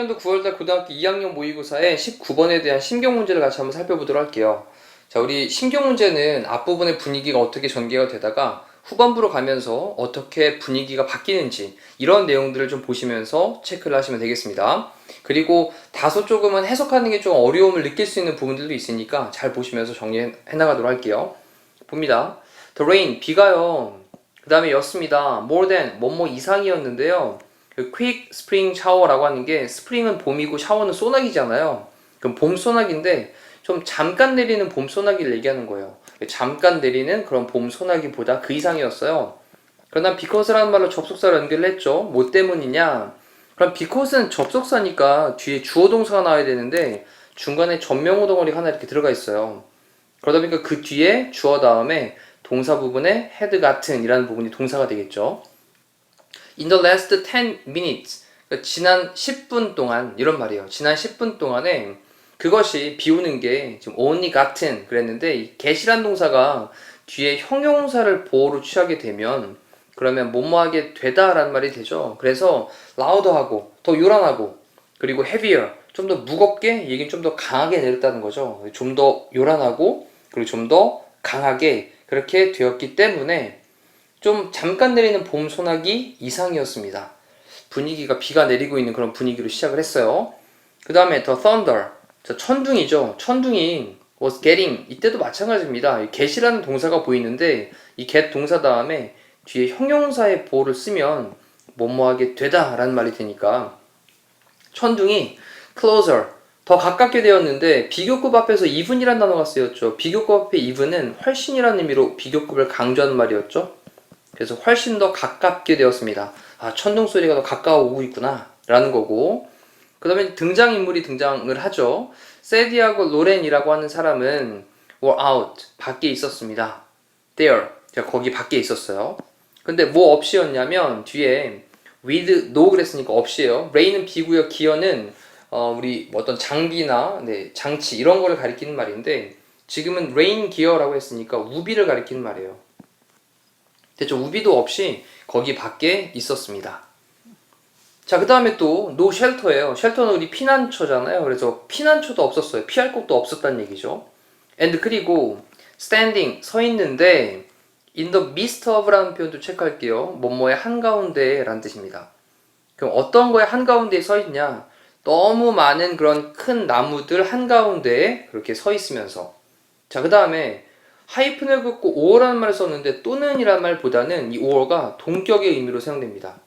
년도 9월달 고등학교 2학년 모의고사의 19번에 대한 심경 문제를 같이 한번 살펴보도록 할게요. 자, 우리 심경 문제는 앞부분의 분위기가 어떻게 전개가 되다가 후반부로 가면서 어떻게 분위기가 바뀌는지 이런 내용들을 좀 보시면서 체크를 하시면 되겠습니다. 그리고 다소 조금은 해석하는 게 좀 어려움을 느낄 수 있는 부분들도 있으니까 잘 보시면서 정리해 나가도록 할게요. 봅니다. The rain, 비가요. 그 다음에 였습니다. More than, 뭐뭐 이상이었는데요. 그 quick spring shower라고 하는 게 스프링은 봄이고 샤워는 소나기잖아요. 그럼 봄 소나기인데 좀 잠깐 내리는 봄 소나기를 얘기하는 거예요. 잠깐 내리는 그런 봄 소나기보다 그 이상이었어요. 그러나 because라는 말로 접속사를 연결을 했죠. 뭐 때문이냐? 그럼 because는 접속사니까 뒤에 주어 동사가 나와야 되는데 중간에 전명호 덩어리 하나 이렇게 들어가 있어요. 그러다 보니까 그 뒤에 주어 다음에 동사 부분에 had 같은 이라는 부분이 동사가 되겠죠. In the last 10 minutes 그러니까 지난 10분 동안 이런 말이에요. 지난 10분 동안에 그것이 비우는 게 지금 only 같은 그랬는데 이 get이란 동사가 뒤에 형용사를 보호로 취하게 되면 그러면 뭐뭐하게 되다라는 말이 되죠. 그래서 louder하고 더 요란하고 그리고 heavier 좀 더 무겁게 얘기는 좀 더 강하게 내렸다는 거죠. 좀 더 요란하고 그리고 좀 더 강하게 그렇게 되었기 때문에 좀 잠깐 내리는 봄 소나기 이상이었습니다. 분위기가 비가 내리고 있는 그런 분위기로 시작을 했어요. 그 다음에 the thunder, 저 천둥이죠. 천둥이 was getting 이때도 마찬가지입니다. 이 get이라는 동사가 보이는데 이 get 동사 다음에 뒤에 형용사의 보호를 쓰면 뭐뭐하게 되다라는 말이 되니까 천둥이 closer 더 가깝게 되었는데 비교급 앞에서 even이라는 단어가 쓰였죠. 비교급 앞에 even은 훨씬이라는 의미로 비교급을 강조하는 말이었죠. 그래서 훨씬 더 가깝게 되었습니다. 아, 천둥 소리가 더 가까워 오고 있구나. 라는 거고. 그 다음에 등장인물이 등장을 하죠. 세디하고 로렌이라고 하는 사람은 were out. 밖에 있었습니다. there. 제가 거기 밖에 있었어요. 근데 뭐 없이였냐면 뒤에 with no 그랬으니까 없이에요. rain은 비고요. 기어는 어, 우리 뭐 어떤 장비나 네, 장치 이런 거를 가리키는 말인데 지금은 rain gear라고 했으니까 우비를 가리키는 말이에요. 대체 우비도 없이 거기 밖에 있었습니다. 자, 그 다음에 또, 노 쉘터예요. 쉘터는 우리 피난처잖아요. 그래서 피난처도 없었어요. 피할 곳도 없었다는 얘기죠. and 그리고 standing, 서 있는데, in the midst of라는 표현도 체크할게요. 뭐뭐의 한가운데 라는 뜻입니다. 그럼 어떤 거에 한가운데에 서 있냐? 너무 많은 그런 큰 나무들 한가운데에 그렇게 서 있으면서. 자, 그 다음에 하이픈을 긋고 오어라는 말을 썼는데 또는이라는 말보다는 이 오어가 동격의 의미로 사용됩니다.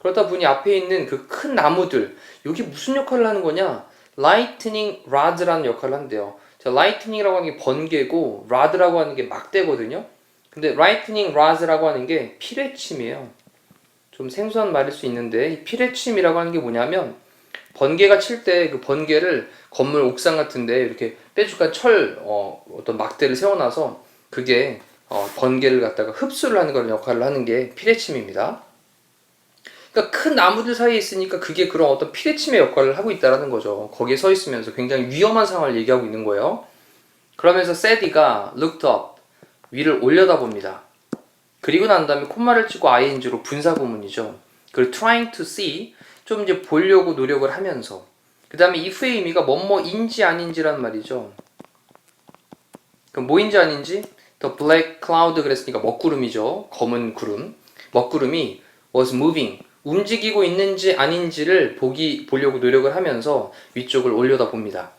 그러다 보니 앞에 있는 그 큰 나무들 여기 무슨 역할을 하는 거냐? lightning rod라는 역할을 한대요. 자, lightning이라고 하는 게 번개고 rod라고 하는 게 막대거든요. 근데 lightning rod라고 하는 게 피뢰침이에요. 좀 생소한 말일 수 있는데 이 피뢰침이라고 하는 게 뭐냐면 번개가 칠 때 그 번개를 건물 옥상 같은데 이렇게 빼주가 철 어, 어떤 막대를 세워놔서 그게 어, 번개를 갖다가 흡수를 하는 그런 역할을 하는 게 피뢰침입니다. 그러니까 큰 나무들 사이에 있으니까 그게 그런 어떤 피뢰침의 역할을 하고 있다라는 거죠. 거기에 서 있으면서 굉장히 위험한 상황을 얘기하고 있는 거예요. 그러면서 세디가 looked up 위를 올려다봅니다. 그리고 난 다음에 콤마를 치고 ing로 분사 구문이죠. 그리고 trying to see 좀 이제 보려고 노력을 하면서 그 다음에 if의 의미가 뭐뭐인지 아닌지란 말이죠. 그럼 뭐인지 아닌지 the black cloud 그랬으니까 먹구름이죠. 검은 구름. 먹구름이 was moving 움직이고 있는지 아닌지를 보기 보려고 노력을 하면서 위쪽을 올려다 봅니다.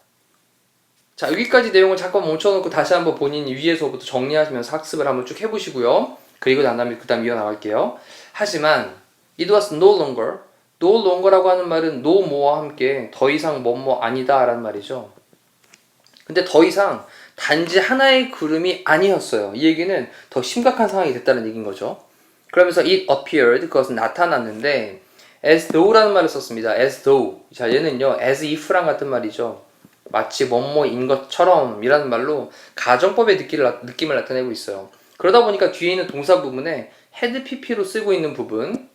자 여기까지 내용을 잠깐 멈춰놓고 다시 한번 본인이 위에서부터 정리하시면서 학습을 한번 쭉 해보시고요. 그리고 난 다음에 그 다음 이어나갈게요. 하지만 it was no longer no longer라고 하는 말은 no more와 함께 더 이상 뭐뭐 아니다 라는 말이죠. 근데 더 이상 단지 하나의 구름이 아니었어요. 이 얘기는 더 심각한 상황이 됐다는 얘기인 거죠. 그러면서 it appeared 그것은 나타났는데 as though라는 말을 썼습니다. as though 자 얘는요 as if랑 같은 말이죠. 마치 뭐뭐인 것처럼 이라는 말로 가정법의 느낌을, 나타내고 있어요. 그러다 보니까 뒤에 있는 동사 부분에 had pp로 쓰고 있는 부분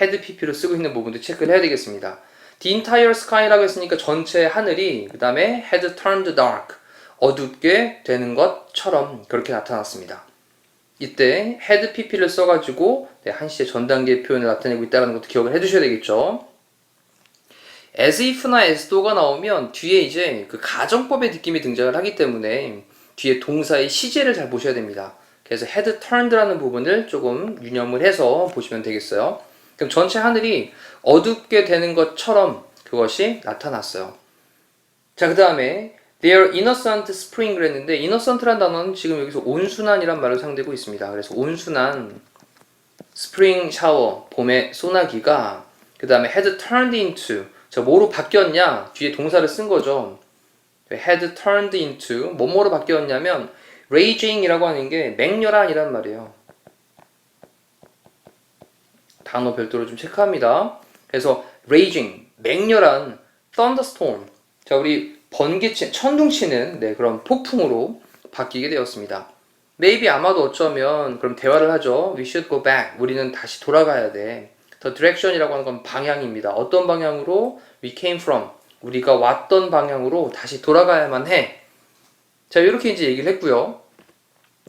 had pp로 쓰고 있는 부분도 체크를 해야 되겠습니다. The entire sky라고 했으니까 전체 하늘이 그 다음에 had turned dark 어둡게 되는 것처럼 그렇게 나타났습니다. 이때 had pp를 써가지고 네, 한시의 전 단계 표현을 나타내고 있다는 것도 기억을 해두셔야 되겠죠. as if나 as tho가 나오면 뒤에 이제 그 가정법의 느낌이 등장을 하기 때문에 뒤에 동사의 시제를 잘 보셔야 됩니다. 그래서 had turned라는 부분을 조금 유념을 해서 보시면 되겠어요. 그럼 전체 하늘이 어둡게 되는 것처럼 그것이 나타났어요. 자, 그 다음에 their innocent spring 그랬는데 innocent란 단어는 지금 여기서 온순한이란 말로 사용되고 있습니다. 그래서 온순한 spring shower 봄의 소나기가 그 다음에 had turned into 저 뭐로 바뀌었냐 뒤에 동사를 쓴 거죠. had turned into 뭐뭐로 바뀌었냐면 raging이라고 하는 게 맹렬한이란 말이에요. 단어 별도로 좀 체크합니다. 그래서 raging 맹렬한 thunderstorm 자 우리 번개치 천둥치는 네 그런 폭풍으로 바뀌게 되었습니다. maybe 아마도 어쩌면 그럼 대화를 하죠. We should go back. 우리는 다시 돌아가야 돼. The direction이라고 하는 건 방향입니다. 어떤 방향으로 we came from 우리가 왔던 방향으로 다시 돌아가야만 해. 자 이렇게 이제 얘기를 했고요.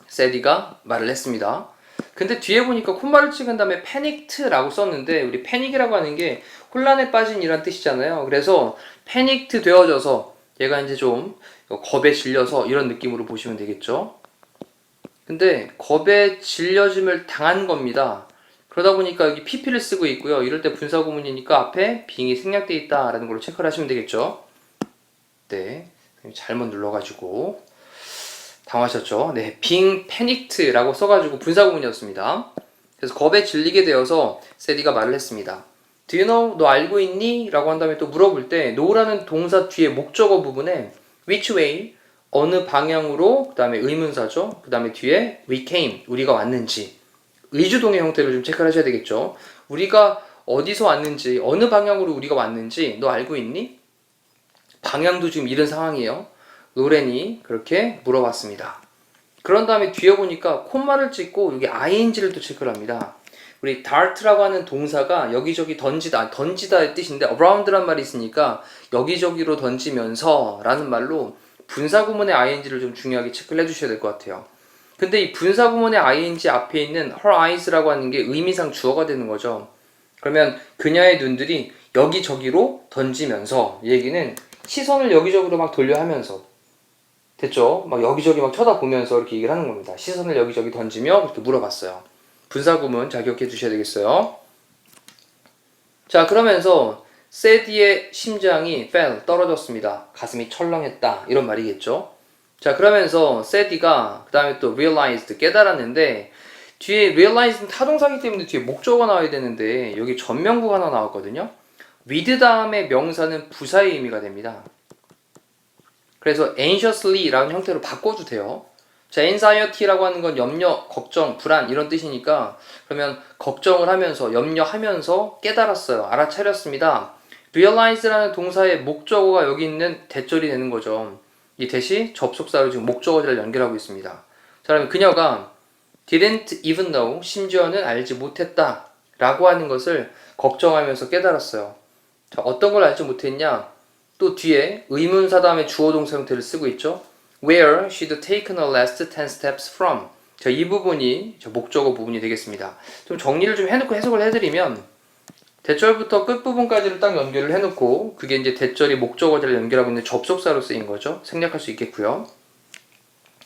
세디가 말을 했습니다. 근데 뒤에 보니까 콧말을 찍은 다음에 패닉트라고 썼는데 우리 패닉이라고 하는 게 혼란에 빠진 이란 뜻이잖아요. 그래서 패닉트 되어져서 얘가 이제 좀 겁에 질려서 이런 느낌으로 보시면 되겠죠. 근데 겁에 질려짐을 당한 겁니다. 그러다 보니까 여기 PP를 쓰고 있고요. 이럴 때 분사 구문이니까 앞에 빙이 생략돼 있다라는 걸로 체크를 하시면 되겠죠. 네. 잘못 눌러가지고 당하셨죠? 네, being paniked라고 써가지고 분사 구문이었습니다. 그래서 겁에 질리게 되어서 세디가 말을 했습니다. Do you know? 너 알고 있니? 라고 한 다음에 또 물어볼 때 know라는 동사 뒤에 목적어 부분에 which way? 어느 방향으로? 그 다음에 의문사죠. 그 다음에 뒤에 we came. 우리가 왔는지. 의주동의 형태를 좀 체크를 하셔야 되겠죠. 우리가 어디서 왔는지, 어느 방향으로 우리가 왔는지 너 알고 있니? 방향도 지금 이런 상황이에요. 로렌이 그렇게 물어봤습니다. 그런 다음에 뒤에 보니까 콤마를 찍고 여기 ing를 또 체크를 합니다. 우리 dart라고 하는 동사가 여기저기 던지다, 던지다의 뜻인데 around란 말이 있으니까 여기저기로 던지면서 라는 말로 분사구문의 ing를 좀 중요하게 체크를 해주셔야 될 것 같아요. 근데 이 분사구문의 ing 앞에 있는 her eyes라고 하는 게 의미상 주어가 되는 거죠. 그러면 그녀의 눈들이 여기저기로 던지면서 이 얘기는 시선을 여기저기로 막 돌려 하면서 됐죠? 막 여기저기 막 쳐다보면서 이렇게 얘기를 하는 겁니다. 시선을 여기저기 던지며 그렇게 물어봤어요. 분사구문 잘 기억해 두셔야 되겠어요. 자, 그러면서 세디의 심장이 fell, 떨어졌습니다. 가슴이 철렁했다. 이런 말이겠죠. 자, 그러면서 세디가 그 다음에 또 realized, 깨달았는데 뒤에 realize는 타동사기 때문에 뒤에 목적어가 나와야 되는데 여기 전명구가 하나 나왔거든요. with 다음에 명사는 부사의 의미가 됩니다. 그래서 anxiously라는 형태로 바꿔도 돼요. 자, anxiety라고 하는 건 염려, 걱정, 불안 이런 뜻이니까 그러면 걱정을 하면서 염려하면서 깨달았어요. 알아차렸습니다. realize라는 동사의 목적어가 여기 있는 대절이 되는 거죠. 이 대시 접속사로 지금 목적어를 연결하고 있습니다. 자, 그러면 그녀가 didn't even know 심지어는 알지 못했다 라고 하는 것을 걱정하면서 깨달았어요. 자, 어떤 걸 알지 못했냐? 또 뒤에 의문사 다음에 주어 동사 형태를 쓰고 있죠. Where she'd taken her last 10 steps from. 자, 이 부분이 저 목적어 부분이 되겠습니다. 좀 정리를 좀 해놓고 해석을 해드리면 대절부터 끝부분까지를 딱 연결을 해놓고 그게 이제 대절이 목적어를 연결하고 있는 접속사로 쓰인 거죠. 생략할 수 있겠고요.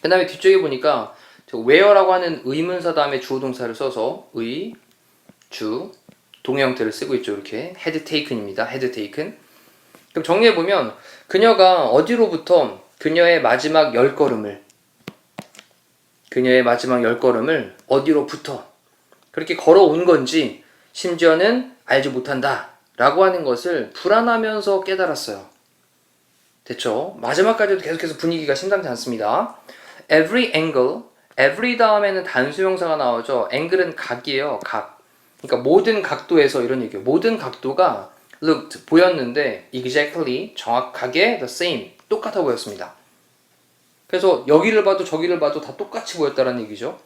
그 다음에 뒤쪽에 보니까 where라고 하는 의문사 다음에 주어 동사를 써서 의, 주, 동의 형태를 쓰고 있죠. 이렇게 had taken입니다. had taken. 그럼 정리해 보면 그녀가 어디로부터 그녀의 마지막 열 걸음을 그녀의 마지막 열 걸음을 어디로부터 그렇게 걸어온 건지 심지어는 알지 못한다 라고 하는 것을 불안하면서 깨달았어요. 됐죠? 마지막까지도 계속해서 분위기가 심상치 않습니다. Every angle, every 다음에는 단수명사가 나오죠. angle은 각이에요. 각. 그러니까 모든 각도에서 이런 얘기예요. 모든 각도가 looked 보였는데 exactly 정확하게 the same 똑같아 보였습니다. 그래서 여기를 봐도 저기를 봐도 다 똑같이 보였다는 얘기죠.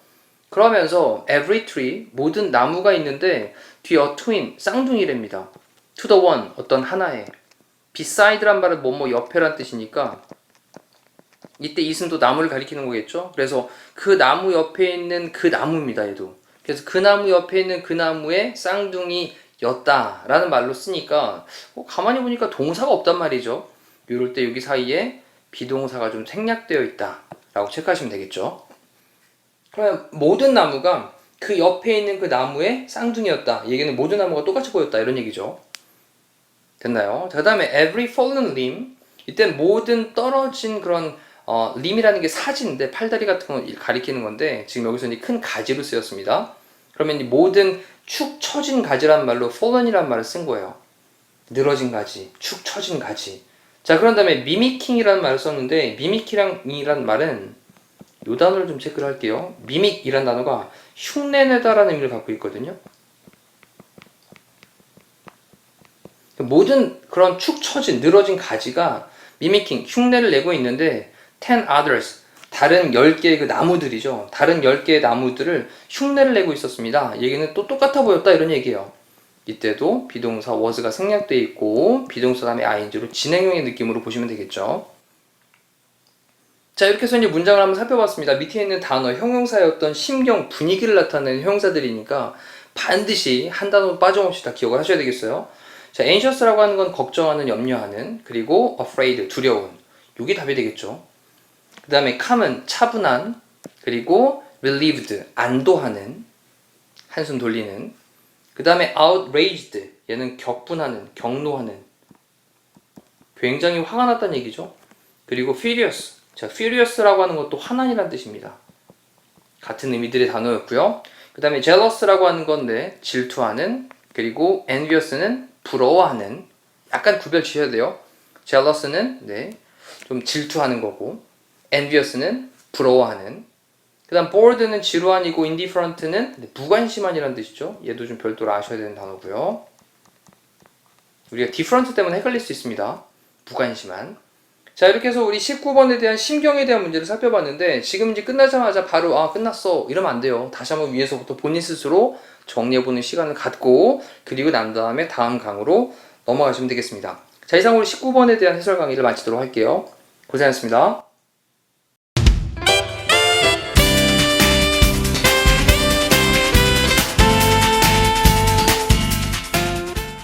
그러면서 every tree 모든 나무가 있는데 뒤에 a twin 쌍둥이랍니다. to the one 어떤 하나에 beside란 말은 뭐뭐 옆에란 뜻이니까 이때 또 나무를 가리키는 거겠죠. 그래서 그 나무 옆에 있는 그 나무입니다. 얘도. 그래서 그 나무 옆에 있는 그 나무에 쌍둥이였다라는 말로 쓰니까 어, 가만히 보니까 동사가 없단 말이죠. 이럴 때 여기 사이에 비동사가 좀 생략되어 있다 라고 체크하시면 되겠죠. 그러면 모든 나무가 그 옆에 있는 그 나무에 쌍둥이였다. 얘기는 모든 나무가 똑같이 보였다 이런 얘기죠. 됐나요? 자, 그다음에 every fallen limb 이때 모든 떨어진 그런 어, 림이라는 게 사지인데 팔다리 같은 거 가리키는 건데 지금 여기서 이제 큰 가지로 쓰였습니다. 그러면 이 모든 축 처진 가지란 말로 fallen이란 말을 쓴 거예요. 늘어진 가지, 축 처진 가지. 자, 그런 다음에 mimicing이라는 말을 썼는데 mimic이란 말은 요 단어를 좀 체크를 할게요. mimic이란 단어가 흉내내다라는 의미를 갖고 있거든요. 모든 그런 축 처진 늘어진 가지가 mimicking 흉내를 내고 있는데 ten others 다른 10개의 그 나무들이죠. 다른 10개의 나무들을 흉내를 내고 있었습니다. 얘기는 또 똑같아 보였다 이런 얘기예요. 이때도 비동사 was가 생략되어 있고 비동사 다음에 ing로 진행형의 느낌으로 보시면 되겠죠. 자 이렇게 해서 이제 문장을 한번 살펴봤습니다. 밑에 있는 단어 형용사의 어떤 심경 분위기를 나타내는 형용사들이니까 반드시 한 단어 빠짐없이 다 기억을 하셔야 되겠어요. 자 anxious라고 하는 건 걱정하는, 염려하는 그리고 afraid 두려운 이게 답이 되겠죠. 그 다음에 calm은 차분한 그리고 relieved 안도하는 한숨 돌리는 그 다음에 outraged 얘는 격분하는 경노하는. 굉장히 화가 났다는 얘기죠. 그리고 furious. 자 furious라고 하는 것도 화난이라는 뜻입니다. 같은 의미들의 단어였고요. 그 다음에 jealous라고 하는 건데 질투하는 그리고 envious는 부러워하는. 약간 구별 지어야 돼요. jealous는 네, 좀 질투하는 거고 envious는 부러워하는 그 다음 bored는 지루한이고 indifferent는 무관심한이라는 뜻이죠. 얘도 좀 별도로 아셔야 되는 단어고요. 우리가 different 때문에 헷갈릴 수 있습니다. 무관심한. 자 이렇게 해서 우리 19번에 대한 심경에 대한 문제를 살펴봤는데 지금 이제 끝나자마자 바로 아 끝났어. 이러면 안 돼요. 다시 한번 위에서부터 본인 스스로 정리해보는 시간을 갖고 그리고 난 다음에 다음 강으로 넘어가시면 되겠습니다. 자 이상으로 19번에 대한 해설 강의를 마치도록 할게요. 고생하셨습니다